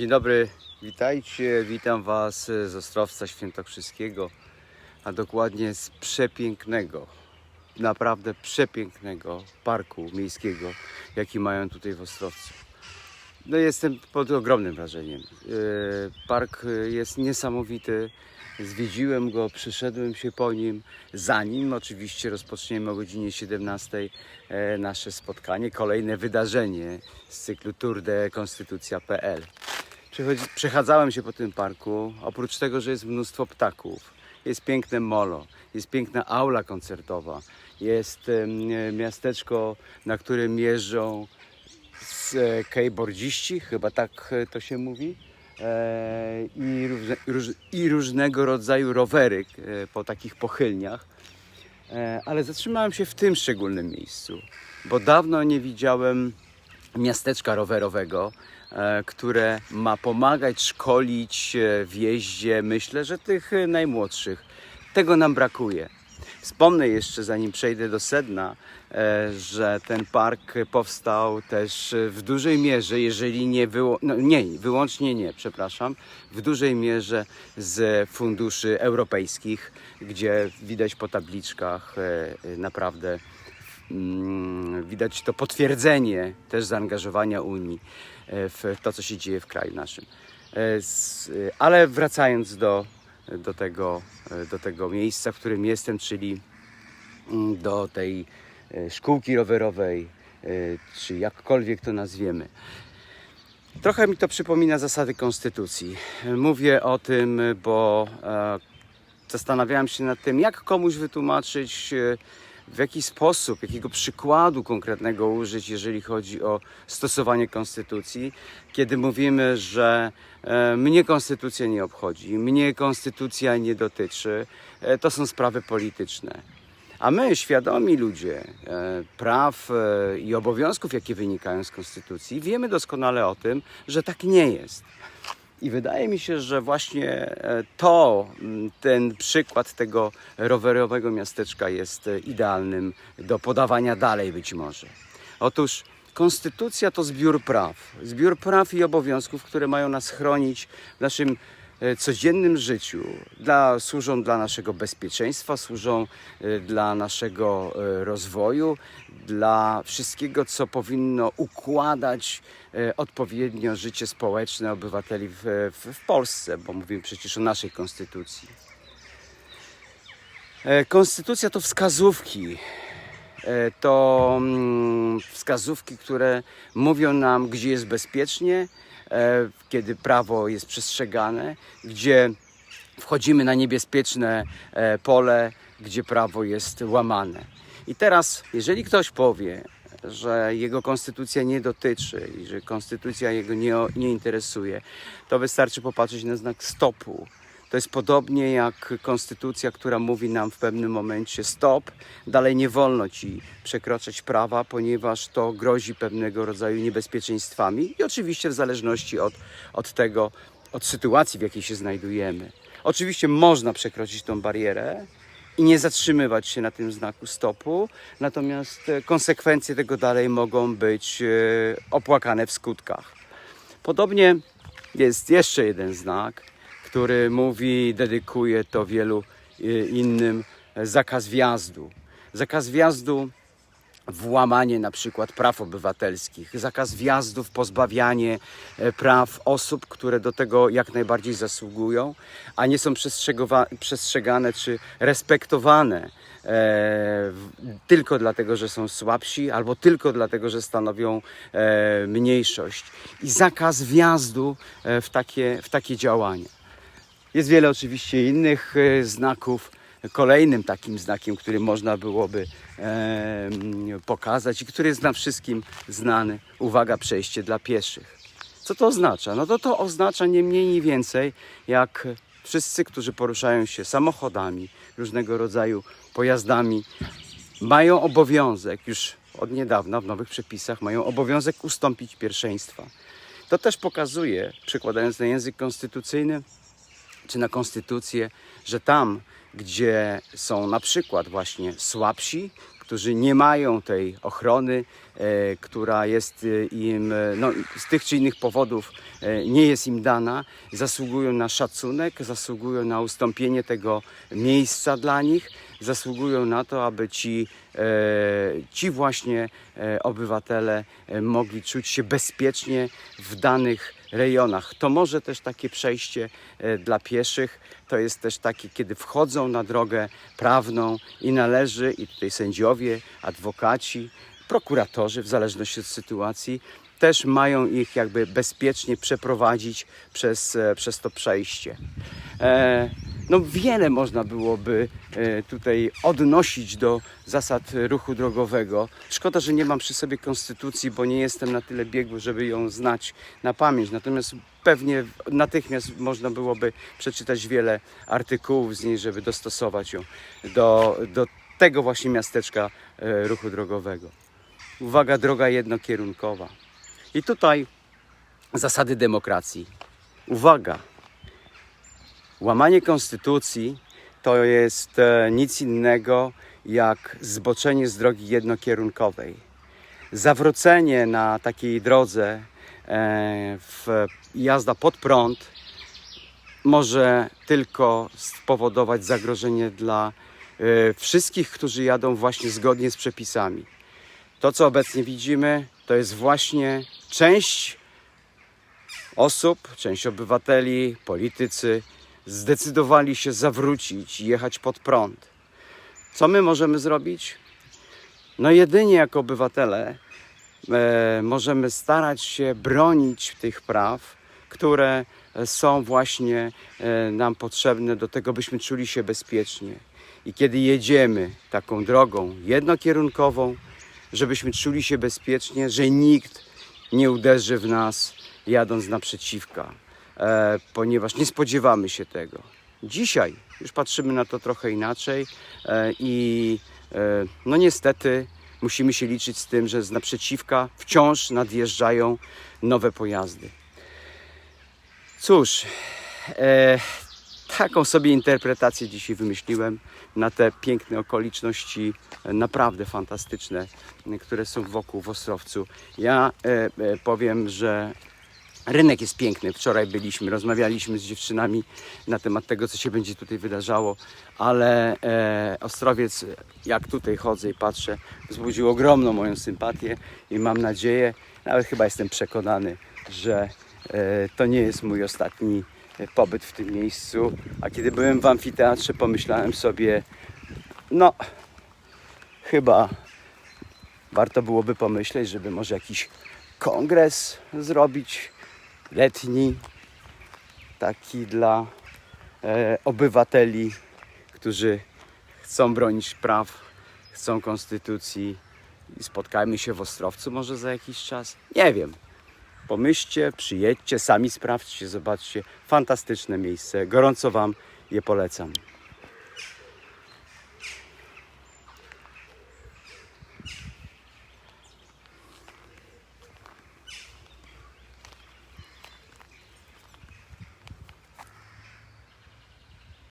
Dzień dobry, witajcie, witam Was z Ostrowca Świętokrzyskiego, a dokładnie z przepięknego, naprawdę przepięknego parku miejskiego, jaki mają tutaj w Ostrowcu. No jestem pod ogromnym wrażeniem. Yy, Park jest niesamowity. Zwiedziłem go, przeszedłem się po nim, zanim oczywiście rozpoczniemy o godzinie 17 e, nasze spotkanie, kolejne wydarzenie z cyklu Tour de Konstytucja.pl. Przechadzałem się po tym parku, oprócz tego, że jest mnóstwo ptaków, jest piękne molo, jest piękna aula koncertowa, jest miasteczko, na którym jeżdżą z e, kejbordziści, chyba tak e, to się mówi, e, i, róż, i różnego rodzaju rowery e, po takich pochylniach. E, ale zatrzymałem się w tym szczególnym miejscu, bo dawno nie widziałem miasteczka rowerowego, które ma pomagać, szkolić e, w jeździe, myślę, że tych e, najmłodszych. Tego nam brakuje. Wspomnę jeszcze, zanim przejdę do sedna, e, że ten park powstał też e, w dużej mierze, jeżeli nie, wyło- no nie, wyłącznie nie, przepraszam, w dużej mierze z funduszy europejskich, gdzie widać po tabliczkach e, e, naprawdę mm, widać to potwierdzenie też zaangażowania Unii e, w to, co się dzieje w kraju naszym. E, e, Ale wracając do, do, tego, e, do tego miejsca, w którym jestem, czyli mm, do tej e, szkółki rowerowej, e, czy jakkolwiek to nazwiemy. Trochę mi to przypomina zasady konstytucji. Mówię o tym, bo e, zastanawiałem się nad tym, jak komuś wytłumaczyć, e, w jaki sposób, jakiego przykładu konkretnego użyć, jeżeli chodzi o stosowanie konstytucji, kiedy mówimy, że e, mnie konstytucja nie obchodzi, mnie konstytucja nie dotyczy, e, to są sprawy polityczne. A my, świadomi ludzie e, praw i obowiązków, jakie wynikają z konstytucji, wiemy doskonale o tym, że tak nie jest. I wydaje mi się, że właśnie e, to, ten przykład tego rowerowego miasteczka jest e, idealnym do podawania dalej być może. Otóż konstytucja to zbiór praw. Zbiór praw i obowiązków, które mają nas chronić w naszym codziennym życiu. Dla, służą dla naszego bezpieczeństwa, służą e, dla naszego e, rozwoju, dla wszystkiego, co powinno układać e, odpowiednio życie społeczne obywateli w, w, w Polsce, bo mówimy przecież o naszej konstytucji. E, Konstytucja to wskazówki. E, To mm, wskazówki, które mówią nam, gdzie jest bezpiecznie, e, kiedy prawo jest przestrzegane, gdzie wchodzimy na niebezpieczne e, pole, gdzie prawo jest łamane. I teraz, jeżeli ktoś powie, że jego konstytucja nie dotyczy i że konstytucja jego nie, nie interesuje, to wystarczy popatrzeć na znak stopu. To jest podobnie jak konstytucja, która mówi nam w pewnym momencie stop, dalej nie wolno ci przekroczyć prawa, ponieważ to grozi pewnego rodzaju niebezpieczeństwami i oczywiście w zależności od, od tego, od sytuacji, w jakiej się znajdujemy. Oczywiście można przekroczyć tą barierę i nie zatrzymywać się na tym znaku stopu, natomiast e, konsekwencje tego dalej mogą być e, opłakane w skutkach. Podobnie jest jeszcze jeden znak, który mówi, dedykuje to wielu e, innym, zakaz wjazdu. Zakaz wjazdu włamanie na przykład praw obywatelskich, zakaz wjazdów, pozbawianie e, praw osób, które do tego jak najbardziej zasługują, a nie są przestrzegane czy respektowane e, tylko dlatego, że są słabsi, albo tylko dlatego, że stanowią e, mniejszość. I zakaz wjazdu e, w takie, w takie działania. Jest wiele oczywiście innych e, znaków. Kolejnym takim znakiem, który można byłoby e, pokazać i który jest nam wszystkim znany, uwaga, przejście dla pieszych. Co to oznacza? No to to oznacza nie mniej, nie więcej jak wszyscy, którzy poruszają się samochodami, różnego rodzaju pojazdami, mają obowiązek, już od niedawna w nowych przepisach, mają obowiązek ustąpić pierwszeństwa. To też pokazuje, przykładając na język konstytucyjny, czy na konstytucję, że tam, gdzie są na przykład właśnie słabsi, którzy nie mają tej ochrony, e, która jest e, im e, no, z tych czy innych powodów e, nie jest im dana, zasługują na szacunek, zasługują na ustąpienie tego miejsca dla nich, zasługują na to, aby ci, e, ci właśnie e, obywatele e, mogli czuć się bezpiecznie w danych rejonach. To może też takie przejście e, dla pieszych, to jest też takie, kiedy wchodzą na drogę prawną i należy, i tutaj sędziowie, adwokaci, prokuratorzy, w zależności od sytuacji, też mają ich jakby bezpiecznie przeprowadzić przez, e, przez to przejście. E, no wiele można byłoby e, tutaj odnosić do zasad ruchu drogowego. Szkoda, że nie mam przy sobie konstytucji, bo nie jestem na tyle biegły, żeby ją znać na pamięć. Natomiast pewnie natychmiast można byłoby przeczytać wiele artykułów z niej, żeby dostosować ją do, do tego właśnie miasteczka e, ruchu drogowego. Uwaga, droga jednokierunkowa. I tutaj zasady demokracji. Uwaga, Łamanie konstytucji to jest e, nic innego jak zboczenie z drogi jednokierunkowej. Zawrócenie na takiej drodze, e, w, jazda pod prąd może tylko spowodować zagrożenie dla e, wszystkich, którzy jadą właśnie zgodnie z przepisami. To, co obecnie widzimy, to jest właśnie część osób, część obywateli, politycy zdecydowali się zawrócić i jechać pod prąd. Co my możemy zrobić? No jedynie jako obywatele e, możemy starać się bronić tych praw, które są właśnie e, nam potrzebne do tego, byśmy czuli się bezpiecznie. I kiedy jedziemy taką drogą jednokierunkową, żebyśmy czuli się bezpiecznie, że nikt nie uderzy w nas jadąc naprzeciwka, e, ponieważ nie spodziewamy się tego. Dzisiaj już patrzymy na to trochę inaczej e, i e, no niestety musimy się liczyć z tym, że z naprzeciwka wciąż nadjeżdżają nowe pojazdy. Cóż, e, taką sobie interpretację dzisiaj wymyśliłem na te piękne okoliczności, e, naprawdę fantastyczne, e, które są wokół w Ostrowcu. Ja e, e, powiem, że rynek jest piękny. Wczoraj byliśmy, rozmawialiśmy z dziewczynami na temat tego, co się będzie tutaj wydarzało, ale e, Ostrowiec, jak tutaj chodzę i patrzę, wzbudził ogromną moją sympatię i mam nadzieję, nawet chyba jestem przekonany, że e, to nie jest mój ostatni e, pobyt w tym miejscu. A kiedy byłem w amfiteatrze, pomyślałem sobie, no, chyba warto byłoby pomyśleć, żeby może jakiś kongres zrobić letni, taki dla e, obywateli, którzy chcą bronić praw, chcą konstytucji spotkajmy się w Ostrowcu może za jakiś czas. Nie wiem. Pomyślcie, przyjedźcie, sami sprawdźcie, zobaczcie. Fantastyczne miejsce. Gorąco Wam je polecam.